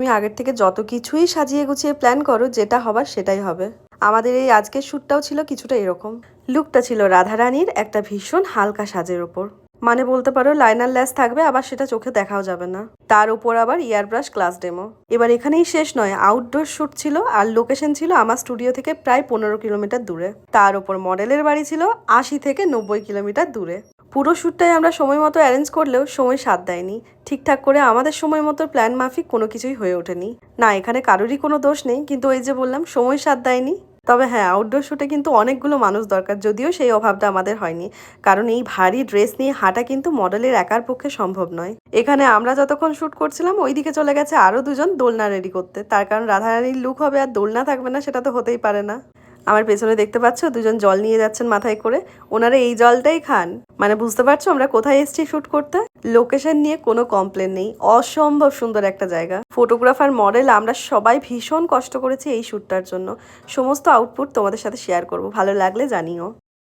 তুমি আগের থেকে যত কিছুই সাজিয়ে গুছিয়ে প্ল্যান করো, যেটা হবার সেটাই হবে। আমাদের এই আজকের শ্যুটটাও ছিল কিছুটা এরকম। লুকটা ছিল রাধারানীর একটা ভীষণ হালকা সাজের ওপর মানে বলতে পারো লাইনার ল্যাস থাকবে, আবার সেটা চোখে দেখাও যাবে না। তার উপর আবার ইয়ার ব্রাশ ক্লাস ডেমো এবার এখানেই শেষ নয় আউটডোর শ্যুট ছিল আর লোকেশন ছিল আমার স্টুডিও থেকে প্রায় পনেরো কিলোমিটার দূরে। তার উপর মডেলের বাড়ি ছিল আশি থেকে নব্বই কিলোমিটার দূরে। পুরো শ্যুটটাই আমরা সময় মতো অ্যারেঞ্জ করলেও সময় সাথ দেয়নি। ঠিকঠাক করে আমাদের সময় মতো প্ল্যান মাফিক কোনো কিছুই হয়ে ওঠেনি। না, এখানে কারোরই কোনো দোষ নেই, কিন্তু ওই যে বললাম, সময় সাথ দেয়নি। তবে হ্যাঁ আউটডোর শ্যুটে কিন্তু অনেকগুলো মানুষ দরকার, যদিও সেই অভাবটা আমাদের হয়নি। কারণ এই ভারী ড্রেস নিয়ে হাঁটা কিন্তু মডেলের একার পক্ষে সম্ভব নয়। এখানে আমরা যতক্ষণ শ্যুট করছিলাম, ওইদিকে চলে গেছে আরও দুজন দোলনা রেডি করতে। তার কারণ রাধারানীর লুক হবে আর দোলনা থাকবে না, সেটা তো হতেই পারে না। আমার পেছনে দেখতে পাচ্ছ? দুজন জল নিয়ে যাচ্ছেন মাথায় করে। ওনারা এই জলটাই খান। মানে বুঝতে পারছ আমরা কোথায় এসছি শুট করতে? লোকেশন নিয়ে কোনো কমপ্লেন নেই। অসম্ভব সুন্দর একটা জায়গা। ফটোগ্রাফার, মডেল, আমরা সবাই ভীষণ কষ্ট করেছি এই শ্যুটটার জন্য। সমস্ত আউটপুট তোমাদের সাথে শেয়ার করব। ভালো লাগলে জানিও।